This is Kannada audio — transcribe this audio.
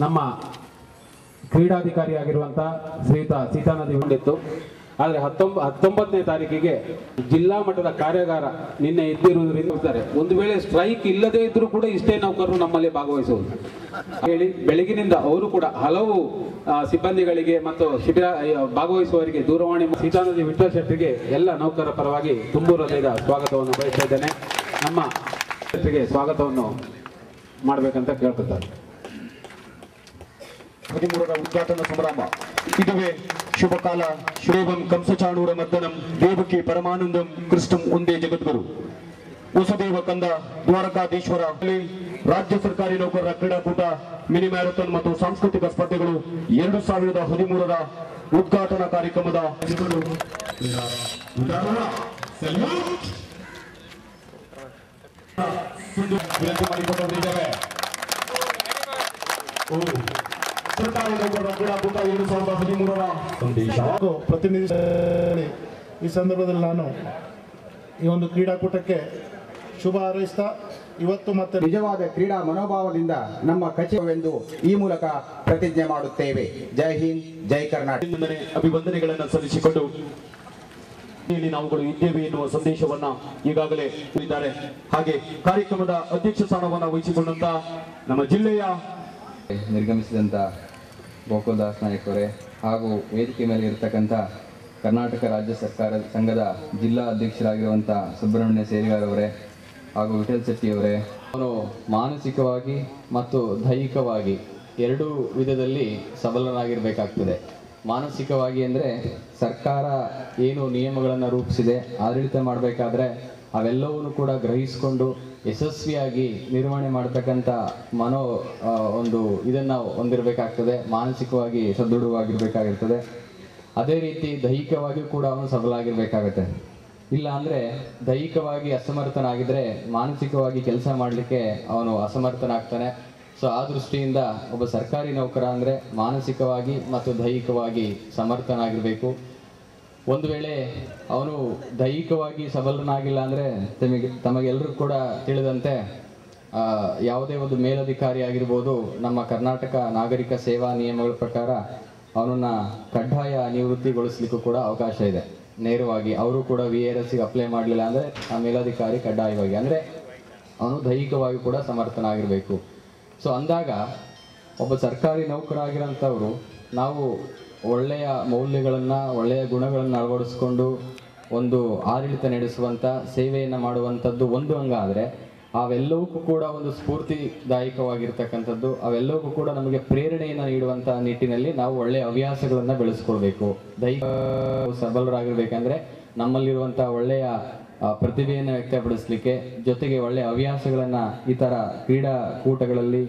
ನಮ್ಮ ಕ್ರೀಡಾಧಿಕಾರಿಯಾಗಿರುವಂಥ ಶ್ರೀಯುತ ಸೀತಾನದಿ ಹೊಂದಿತ್ತು ಆದರೆ ಹತ್ತೊಂಬ, ಹತ್ತೊಂಬತ್ತನೇ ತಾರೀಕಿಗೆ ಜಿಲ್ಲಾ ಮಟ್ಟದ ಕಾರ್ಯಾಗಾರ ನಿನ್ನೆ ಇದ್ದಿರುವುದರಿಂದ ಒಂದು ವೇಳೆ ಸ್ಟ್ರೈಕ್ ಇಲ್ಲದೇ ಇದ್ದರೂ ಕೂಡ ಇಷ್ಟೇ ನೌಕರರು ನಮ್ಮಲ್ಲಿ ಭಾಗವಹಿಸುವುದು. ಹೇಳಿ, ಬೆಳಗಿನಿಂದ ಅವರು ಕೂಡ ಹಲವು ಸಿಬ್ಬಂದಿಗಳಿಗೆ ಮತ್ತು ಶಿಬಿರ ಭಾಗವಹಿಸುವವರಿಗೆ ದೂರವಾಣಿ ಸೀತಾನದಿ ವಿಠ್ಠಲ್ ಶೆಟ್ಟಿಗೆ ಎಲ್ಲ ನೌಕರರ ಪರವಾಗಿ ತುಂಬು ಸ್ವಾಗತವನ್ನು ಬಯಸ್ತಾ ನಮ್ಮ ಶೆಟ್ಟಿಗೆ ಸ್ವಾಗತವನ್ನು ಮಾಡಬೇಕಂತ ಕೇಳ್ಕೊತಾರೆ ಹದಿಮೂರರ ಉದ್ಘಾಟನಾ ಸಮಾರಂಭ. ಇದುವೇ ಶುಭಕಾಲ ಶ್ರೇವಂ ಕಂಸಚಾಣೂರ ಮರ್ದನಂ ದೇವಕಿ ಪರಮಾನಂದಂ, ಕೃಷ್ಣಂ ಒಂದೇ ಜಗದ್ಗುರು. ಹೊಸದೇವ ಕಂದ, ದ್ವಾರಕಾಧೀಶ್ವರ ರಾಜ್ಯ ಸರ್ಕಾರಿ ನೌಕರರ ಕ್ರೀಡಾಕೂಟ, ಮಿನಿ ಮ್ಯಾರಥಾನ್ ಮತ್ತು ಸಾಂಸ್ಕೃತಿಕ ಸ್ಪರ್ಧೆಗಳು ಎರಡು ಸಾವಿರದ ಹದಿಮೂರರ ಉದ್ಘಾಟನಾ ಕಾರ್ಯಕ್ರಮದ ಎರಡು ಸಾವಿರದ ಹದಿಮೂರರ ಸಂದೇಶ ಹಾಗೂ ಪ್ರತಿನಿಧಿ ಈ ಸಂದರ್ಭದಲ್ಲಿ ನಾನು ಈ ಒಂದು ಕ್ರೀಡಾಕೂಟಕ್ಕೆ ಶುಭ ಹಾರೈಸ್ತಾ ಇವತ್ತು ಮತ್ತೆ ನಿಜವಾದ ಕ್ರೀಡಾ ಮನೋಭಾವದಿಂದ ನಮ್ಮ ಕಚೇವೆಂದು ಈ ಮೂಲಕ ಪ್ರತಿಜ್ಞೆ ಮಾಡುತ್ತೇವೆ. ಜೈ ಹಿಂದ್ ಜೈ ಕರ್ನಾಟಕ. ಅಭಿವಂದನೆಗಳನ್ನು ಸಲ್ಲಿಸಿಕೊಂಡು ಇಲ್ಲಿ ನಾವುಗಳು ಇದ್ದೇವೆ ಎನ್ನುವ ಸಂದೇಶವನ್ನ ಈಗಾಗಲೇ ಇದ್ದಾರೆ ಹಾಗೆ ಕಾರ್ಯಕ್ರಮದ ಅಧ್ಯಕ್ಷ ಸ್ಥಾನವನ್ನು ವಹಿಸಿಕೊಂಡಂತ ನಮ್ಮ ಜಿಲ್ಲೆಯ ನಿರ್ಗಮಿಸಿದಂಥ ಗೋಕುಲ್ದಾಸ್ ನಾಯಕ್ ಅವರೇ ಹಾಗೂ ವೇದಿಕೆ ಮೇಲೆ ಇರತಕ್ಕಂಥ ಕರ್ನಾಟಕ ರಾಜ್ಯ ಸರ್ಕಾರ ಸಂಘದ ಜಿಲ್ಲಾ ಅಧ್ಯಕ್ಷರಾಗಿರುವಂಥ ಸುಬ್ರಹ್ಮಣ್ಯ ಸೇರಿಗಾರ್ ಅವರೇ ಹಾಗೂ ವಿಠಲ್ ಶೆಟ್ಟಿ ಅವರೇ ಅವನು ಮಾನಸಿಕವಾಗಿ ಮತ್ತು ದೈಹಿಕವಾಗಿ ಎರಡೂ ವಿಧದಲ್ಲಿ ಸಬಲನಾಗಿರಬೇಕಾಗ್ತದೆ. ಮಾನಸಿಕವಾಗಿ ಅಂದರೆ ಸರ್ಕಾರ ಏನು ನಿಯಮಗಳನ್ನು ರೂಪಿಸಿದೆ, ಆಡಳಿತ ಮಾಡಬೇಕಾದ್ರೆ ಅವೆಲ್ಲವನ್ನು ಕೂಡ ಗ್ರಹಿಸಿಕೊಂಡು ಯಶಸ್ವಿಯಾಗಿ ನಿರ್ವಹಣೆ ಮಾಡತಕ್ಕಂಥ ಮನೋ ಒಂದು ಇದನ್ನು ಹೊಂದಿರಬೇಕಾಗ್ತದೆ. ಮಾನಸಿಕವಾಗಿ ಸದೃಢವಾಗಿರಬೇಕಾಗಿರ್ತದೆ. ಅದೇ ರೀತಿ ದೈಹಿಕವಾಗಿಯೂ ಕೂಡ ಅವನು ಸಬಲಾಗಿರ್ಬೇಕಾಗತ್ತೆ ಇಲ್ಲ ಅಂದರೆ ದೈಹಿಕವಾಗಿ ಅಸಮರ್ಥನಾಗಿದ್ದರೆ ಮಾನಸಿಕವಾಗಿ ಕೆಲಸ ಮಾಡಲಿಕ್ಕೆ ಅವನು ಅಸಮರ್ಥನಾಗ್ತಾನೆ. ಸೊ, ಆ ದೃಷ್ಟಿಯಿಂದ ಒಬ್ಬ ಸರ್ಕಾರಿ ನೌಕರ ಅಂದರೆ ಮಾನಸಿಕವಾಗಿ ಮತ್ತು ದೈಹಿಕವಾಗಿ ಸಮರ್ಥನಾಗಿರಬೇಕು. ಒಂದು ವೇಳೆ ಅವನು ದೈಹಿಕವಾಗಿ ಸಬಲನಾಗಿಲ್ಲ ಅಂದರೆ ತಮಗೆ ತಮಗೆಲ್ಲರೂ ಕೂಡ ತಿಳಿದಂತೆ ಯಾವುದೇ ಒಂದು ಮೇಲಧಿಕಾರಿ ಆಗಿರ್ಬೋದು, ನಮ್ಮ ಕರ್ನಾಟಕ ನಾಗರಿಕ ಸೇವಾ ನಿಯಮಗಳ ಪ್ರಕಾರ ಅವನನ್ನು ಕಡ್ಡಾಯ ನಿವೃತ್ತಿಗೊಳಿಸ್ಲಿಕ್ಕೂ ಕೂಡ ಅವಕಾಶ ಇದೆ. ನೇರವಾಗಿ ಅವರು ಕೂಡ ವಿ ಆರ್ ಎಸ್ಗೆ ಅಪ್ಲೈ ಮಾಡಲಿಲ್ಲ ಅಂದರೆ ಆ ಮೇಲಧಿಕಾರಿ ಕಡ್ಡಾಯವಾಗಿ, ಅಂದರೆ ಅವನು ದೈಹಿಕವಾಗಿ ಕೂಡ ಸಮರ್ಥನಾಗಿರಬೇಕು. ಸೊ ಅಂದಾಗ ಒಬ್ಬ ಸರ್ಕಾರಿ ನೌಕರಾಗಿರೋಂಥವ್ರು ನಾವು ಒಳ್ಳೆಯ ಮೌಲ್ಯಗಳನ್ನು, ಒಳ್ಳೆಯ ಗುಣಗಳನ್ನು ಅಳವಡಿಸ್ಕೊಂಡು ಒಂದು ಆಡಳಿತ ನಡೆಸುವಂಥ ಸೇವೆಯನ್ನು ಮಾಡುವಂಥದ್ದು ಒಂದು ಅಂಗ ಆದರೆ, ಅವೆಲ್ಲವಕ್ಕೂ ಕೂಡ ಒಂದು ಸ್ಫೂರ್ತಿದಾಯಕವಾಗಿರ್ತಕ್ಕಂಥದ್ದು. ಅವೆಲ್ಲವಕ್ಕೂ ಕೂಡ ನಮಗೆ ಪ್ರೇರಣೆಯನ್ನು ನೀಡುವಂಥ ನಿಟ್ಟಿನಲ್ಲಿ ನಾವು ಒಳ್ಳೆಯ ಹವ್ಯಾಸಗಳನ್ನು ಬೆಳೆಸ್ಕೊಳ್ಬೇಕು. ದೈಹಿಕ ಸಬಲರಾಗಿರ್ಬೇಕಂದ್ರೆ ನಮ್ಮಲ್ಲಿರುವಂಥ ಒಳ್ಳೆಯ ಪ್ರತಿಭೆಯನ್ನು ವ್ಯಕ್ತಪಡಿಸಲಿಕ್ಕೆ ಜೊತೆಗೆ ಒಳ್ಳೆಯ ಹವ್ಯಾಸಗಳನ್ನು ಈ ಥರ ಕ್ರೀಡಾಕೂಟಗಳಲ್ಲಿ